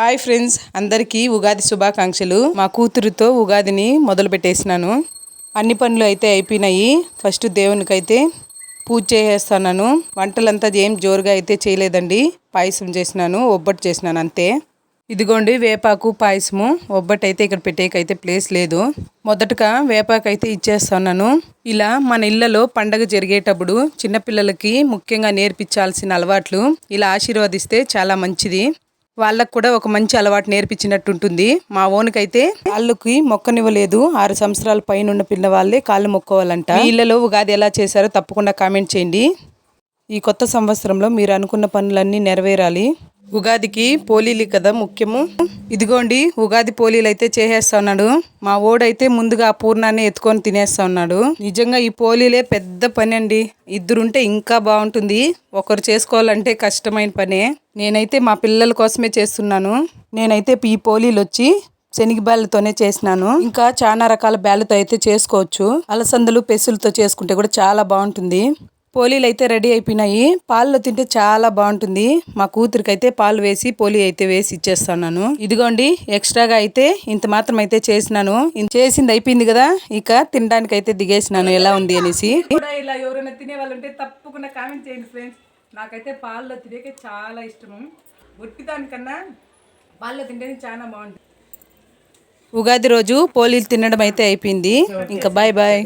Hi friends అందరికీ ఉగాది శుభాకాంక్షలు. మా కూతురుతో ఉగాదిని మొదలు పెట్టేసినాను అన్ని పనులు అయితే అయిపోయినాయి. ఫస్ట్ దేవునికి అయితే పూజ చేసేస్తున్నాను. వంటలంతా ఏం జోరుగా అయితే చేయలేదండి. పాయసం చేసినాను ఒబ్బట్టు చేసినాను అంతే. ఇదిగోండి వేపాకు పాయసము. ఒబ్బట్టు అయితే ఇక్కడ పెట్టేకైతే ప్లేస్ లేదు. మొదటగా వేపాకు అయితే ఇచ్చేస్తున్నాను. ఇలా మన ఇళ్ళలో పండగ జరిగేటప్పుడు చిన్నపిల్లలకి ముఖ్యంగా నేర్పించాల్సిన అలవాట్లు ఇలా ఆశీర్వదిస్తే చాలా మంచిది. వాళ్ళకు కూడా ఒక మంచి అలవాటు నేర్పించినట్టు ఉంటుంది మా ఓనుకైతే కాళ్ళకి మొక్కనివ్వలేదు. ఆరు సంవత్సరాల పైన ఉన్న పిల్ల వాళ్ళే కాళ్ళు మొక్కోవాలంట. మీ ఇళ్ళలో ఉగాది ఎలా చేశారో తప్పకుండా కామెంట్ చేయండి. ఈ కొత్త సంవత్సరంలో మీరు అనుకున్న పనులన్నీ నెరవేరాలి. ఉగాదికి పోలీలు కదా ముఖ్యము. ఇదిగోండి ఉగాది పోలీలు అయితే చేసేస్తా ఉన్నాడు మా ఓడైతే ముందుగా ఆ పూర్ణాన్ని ఎత్తుకొని తినేస్తా ఉన్నాడు నిజంగా ఈ పోలీలే పెద్ద పని అండి ఇద్దరుంటే ఇంకా బాగుంటుంది. ఒకరు చేసుకోవాలంటే కష్టమైన పనే. నేనైతే మా పిల్లల కోసమే చేస్తున్నాను. నేనైతే ఈ పోలీలు వచ్చి శనగ బ్యాళ్ళతోనే చేసినాను. ఇంకా చాలా రకాల బ్యాళ్ళతో అయితే చేసుకోవచ్చు. అలసందలు పెసులతో చేసుకుంటే కూడా చాలా బాగుంటుంది. పోలీలు అయితే రెడీ అయిపోయినాయి. పాలలో తింటే చాలా బాగుంటుంది. మా కూతురికి అయితే పాలు వేసి పోలీ అయితే వేసి ఇచ్చేస్తున్నాను. ఇదిగోండి ఎక్స్ట్రాగా అయితే ఇంత మాత్రం అయితే చేసినాను చేసింది అయిపోయింది కదా ఇక తినడానికి అయితే దిగేసినాను. ఎలా ఉంది అనేసి. ఇలా ఎవరైనా తినే వాళ్ళు ఉంటే తప్పకుండా కామెంట్ చేయండి ఫ్రెండ్స్. నాకైతే పాలలో తినేకే చాలా ఇష్టము. ఉట్టి దానికన్నా పాలలో తింటేనే చాలా బాగుంటుంది. ఉగాది రోజు పోలీలు తినడం అయితే అయిపోయింది. ఇంకా బాయ్ బాయ్.